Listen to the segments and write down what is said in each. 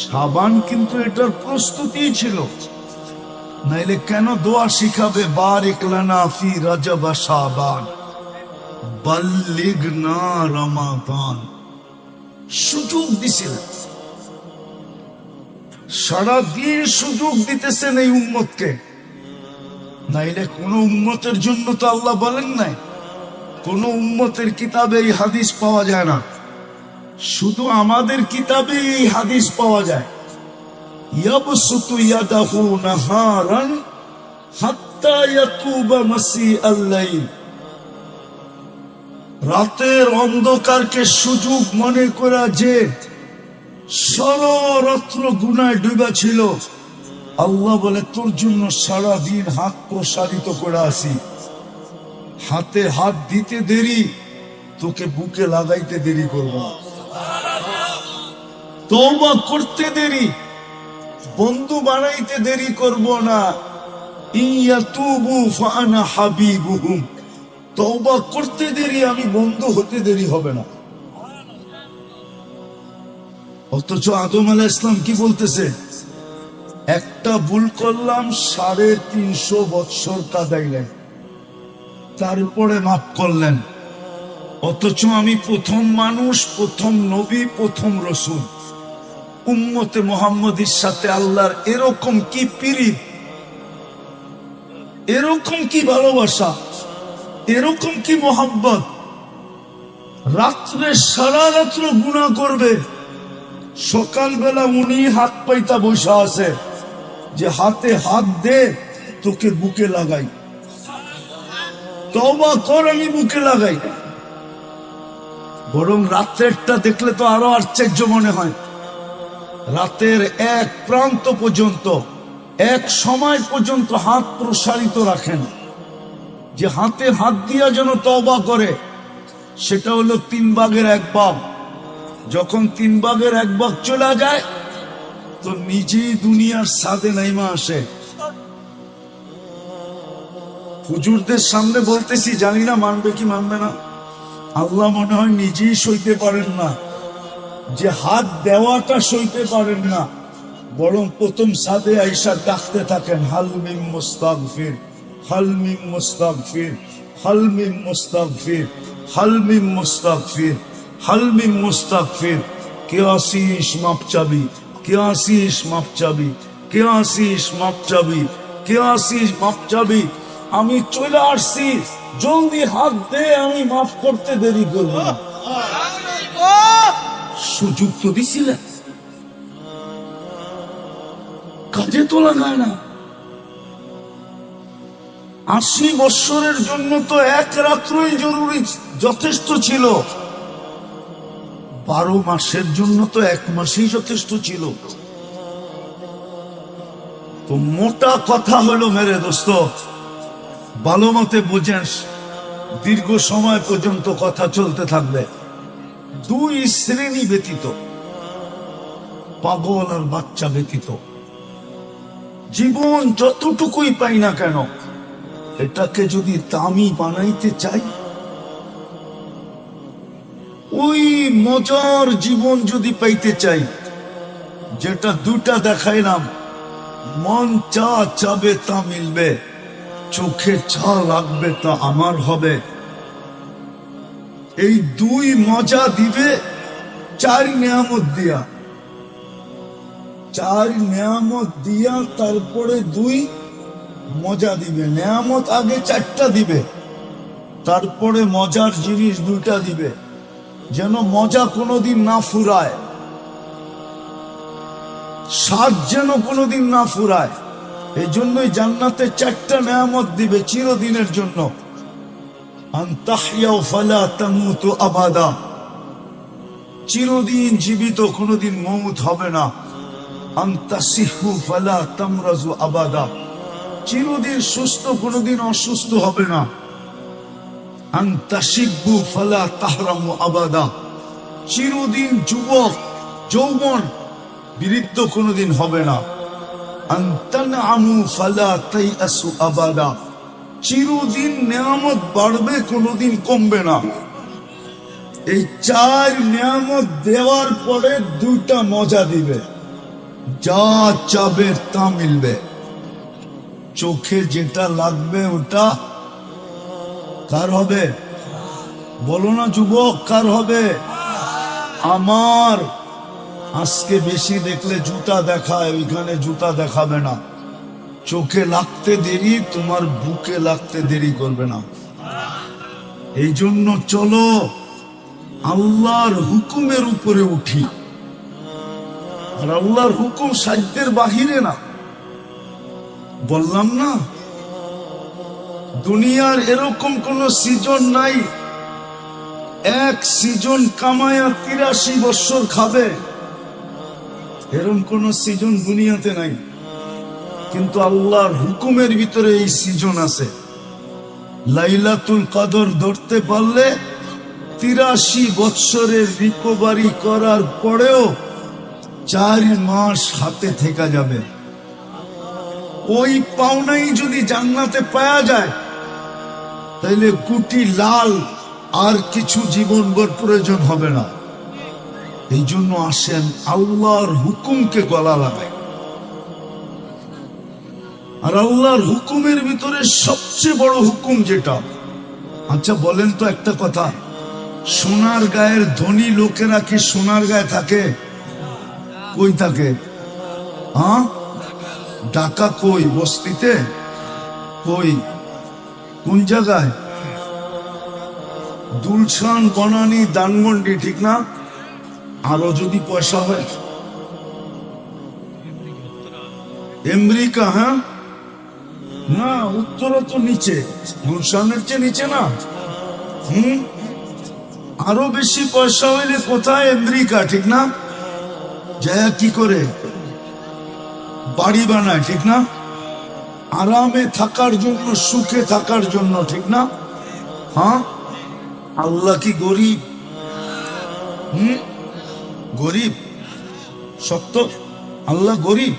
সাবান কিন্তু এটার প্রস্তুতি ছিল। নাইলে কেন দোয়া শিখাবে? বার একলানা ফি রাজবা সাবান। বাল্লিগ না রমাদান। সুযোগ দিছিলেন। সারা দিন সুযোগ দিতেছেন এই উম্মতকে। নাইলে কোন উম্মতের জন্য তো আল্লাহ বলেন নাই। কোন উম্মতের কিতাবে এই হাদিস পাওয়া যায় না। শুধু আমাদের কিতাবে এই হাদিস পাওয়া যায়। রাতের অন্ধকারকে সুযোগ মনে করা যে সররাত্র গুনায় ডুবা ছিল, আল্লাহ বলে, তোর জন্য সারা দিন হাত প্রসারিত করে আসি। হাতে হাত দিতে দেরি, তোকে বুকে লাগাইতে দেরি করব না। তওবা করতে দেরি, বন্ধু বানাইতে দেরি করব না। ইয়াতুবু ফানা হাবিবুহুম। তওবা করতে দেরি, আমি বন্ধু হতে দেরি হবে না। অথচ আদম আলাহ ইসলাম কি বলতেছে? একটা ভুল করলাম, সাড়ে তিনশো বৎসর কাদাইলেন। তারপরে মাফ করলেন। অথচ আমি প্রথম মানুষ, প্রথম নবী, প্রথম রসুল। উম্মতে মোহাম্মদের সাথে আল্লাহর এরকম কি পিরিত? এরকম কি ভালোবাসা? এরকম কি মোহাম্মত রাত্রে সারা রাত্র গুণা করবে। সকালবেলা উনি হাত পাইতা বসা আছে, যে হাতে হাত দে, তোকে বুকে লাগাই। তবা কর, আমি বুকে লাগাই। বরং রাত্রেরটা দেখলে তো আরও আশ্চর্য মনে হয়। রাতের এক প্রান্ত পর্যন্ত, এক সময় পর্যন্ত হাত প্রসারিত রাখেন। যে হাতে হাত দিয়া যেন তবা করে, সেটা হলো তিন ভাগের এক ভাগ। যখন তিন বাঘের এক বাঘ চলে যায়, তো নিজেই দুনিয়ার সাদে নাইমা আসে। হুজুরদের সামনে বলতেছি, জানি না মানবে কি মানবে না। আল্লাহ মনে হয় নিজেই সইতে পারেন না। যে হাত দেওয়াটা সইতে পারেন না, বরং প্রথম সাদে আইসা ডাকতে থাকেন হালমিম মুস্তাগফির হালমিম মুস্তাগফির হালমিম মুস্তাগফির হালমিম মুস্তাগফির হালমিম মুস্তাগফির কে আসিস মাপ চাবি কে আসিস মাপ চাবি কে আসিস মাপ চাবি কে আসিস মাপ চাবি আমি চলে আসছি, জলদি হাত দে, আমি মাফ করতে দেরি করব না। সুযোগ তো দিছিলেন কাজে তো লাগায় না। আশি বৎসরের জন্য তো এক রাত্রই জরুরি যথেষ্ট ছিল। বারো মাসের জন্য তো এক মাসেই যথেষ্ট ছিল। তো মোটা কথা হলো মেরে দোস্ত, ভালো মতে বোঝেন, দীর্ঘ সময় পর্যন্ত কথা চলতে থাকবে। দুই শ্রেণি ব্যতীত, পাগল আর বাচ্চা ব্যতীত। জীবন যতটুকুই পাই না কেন, এটাকে যদি দামি বানাইতে চাই, ওই মজার জীবন যদি পাইতে চাই, যেটা দুটা দেখাইলাম, মন চা চাবে তা মিলবে, চোখে চা লাগবে তা আমার হবে। এই দুই মজা দিবে চার নিয়ামত দিয়া। চার নিয়ামত দিয়া তারপরে দুই মজা দিবে। নিয়ামত আগে চারটা দিবে, তারপরে মজার জিনিস দুইটা দিবে। যেন মজা কোনোদিন না ফুরায়। স্বাদ যেন কোনোদিন না ফুরায়। এই জন্যই জান্নাতে চারটা নেয়ামত দিবে চিরদিনের জন্য। আবাদা চিরদিন জীবিত কোনোদিন মৌত হবে না। আবাদা চিরদিন সুস্থ কোনোদিন অসুস্থ হবে না। আন্তাসিব্বু ফালা তাহরামু আবাদা চিরদিন যুবক, যৌবন বৃদ্ধ কোনোদিন হবে না। আন্তানআমু ফালা তাইআসু আবাদা চিরদিন নিয়ামত বাড়বে, কোনোদিন কমবে না। এই চার নিয়ামত দেওয়ার পরে দুইটা মজা দিবে। যা চাবে তা মিলবে। চোখে যেটা লাগবে ওটা কার হবে? বলো না যুবক, কার হবে? আমার। আজকে বেশি দেখলে জুতা দেখায়, ওইখানে জুতা দেখাবে না। চোখে লাগতে দেরি, তোমার বুকে লাগতে দেরি করবে না। এই জন্য চলো, আল্লাহর হুকুমের উপরে উঠি। আর আল্লাহর হুকুম সাহিত্যের বাহিরে না। বললাম না, দুনিয়ার এরকম কোন সিজন নাই। এক সিজন কামায়া তিরাশি বৎসর খাবে, এরকম কোন সিজন দুনিয়াতে নাই। কিন্তু আল্লাহর হুকুমের ভিতরে এই সিজন আছে। লাইলাতুল কদর ধরতে পারলে তিরাশি বৎসরের রিকভারি করার পরেও চার মাস হাতে থেকে যাবে। ওই পাওনাই যদি জান্নাতে পাওয়া যায় তাহলে কুটি লাল আর কিছু জীবনভর প্রয়োজন হবে না। এই জন্য আসেন আল্লাহর হুকুমকে গলা লাগায়। আর আল্লাহর হুকুমের ভিতরে সবচেয়ে বড় হুকুম যেটা। আচ্ছা বলেন তো একটা কথা। সোনার গায়ের ধনী লোকেরা কি সোনার গায়ে থাকে? কই থাকে? হ্যাঁ ঢাকা কই? বস্তিতে? কই? কোন জায়গায়? দুলশান, বনানি দানমন্ডি ঠিক না? আরও যদি পয়সা হয়। আমেরিকা হ্যাঁ? না, উত্তর তো নিচে। গুলশানের চেয়ে নিচে না। হুম? আরও বেশি পয়সা হইলে কোথায় আমেরিকা ঠিক না? যায় কি করে? বাড়ি বানায়, ঠিক না? আরামে থাকার জন্য, সুখে থাকার জন্য, ঠিক না? হ্যাঁ? আল্লাহ কি গরিব? হুম? গরিব? সত্য? আল্লাহ গরিব?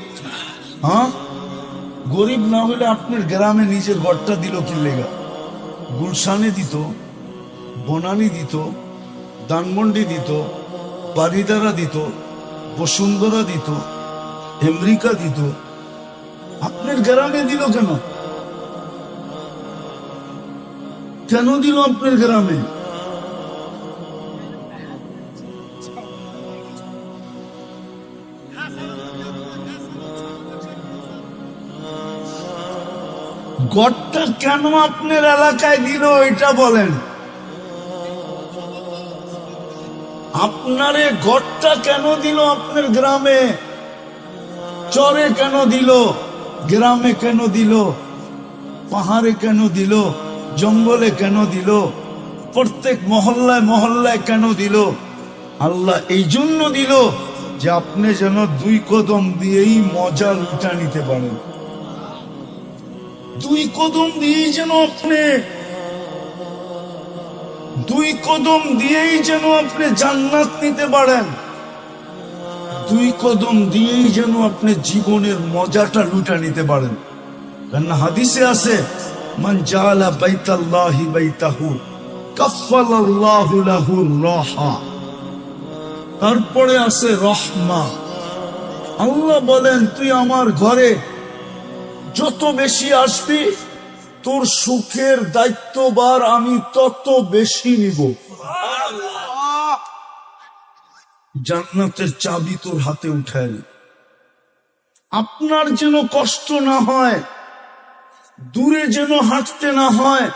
হ্যাঁ? গরিব না হলে আপনার গ্রামে নিজের ঘরটা দিল কি লেগা? গুলশানে দিত, বনানি দিত দানমন্ডি দিত বারিদারা দিত, বসুন্ধরা দিত আমেরিকা দিত। আপনার গ্রামে দিল কেন? কেন দিল আপনার গ্রামে? গড়টা কেন আপনার এলাকায় দিল এটা বলেন? আপনারে গড়টা কেন দিল আপনার গ্রামে? চরে কেন দিল? গ্রামে কেন দিল? পাহাড়ে কেন দিল? জঙ্গলে কেন দিল? প্রত্যেক মহল্লায় মহল্লায় কেন দিল? আল্লাহ এই জন্য দিল যে আপনি যেন দুই কদম দিয়েই মজা লুটা নিতে পারেন। দুই কদম দিয়েই যেন আপনি, দুই কদম দিয়েই যেন আপনি জান্নাত নিতে পারেন। দুই কদম দিয়েই যেন আপনি জীবনের মজাটা লুটা নিতে পারেন। হাদিসে আছে, মান জালা বাইতাল্লাহি বাইতাহু, কাফফালাল্লাহু লাহু রাহা। তারপরে আছে রহমা। আল্লাহ বলেন, তুই আমার ঘরে যত বেশি আসবি, তোর সুখের দায়িত্ববার আমি তত বেশি নিব। জান্নাতের চাবি তোর হাতে উঠায় আপনার যেন কষ্ট না হয়, দূরে যেন হাঁটতে না হয়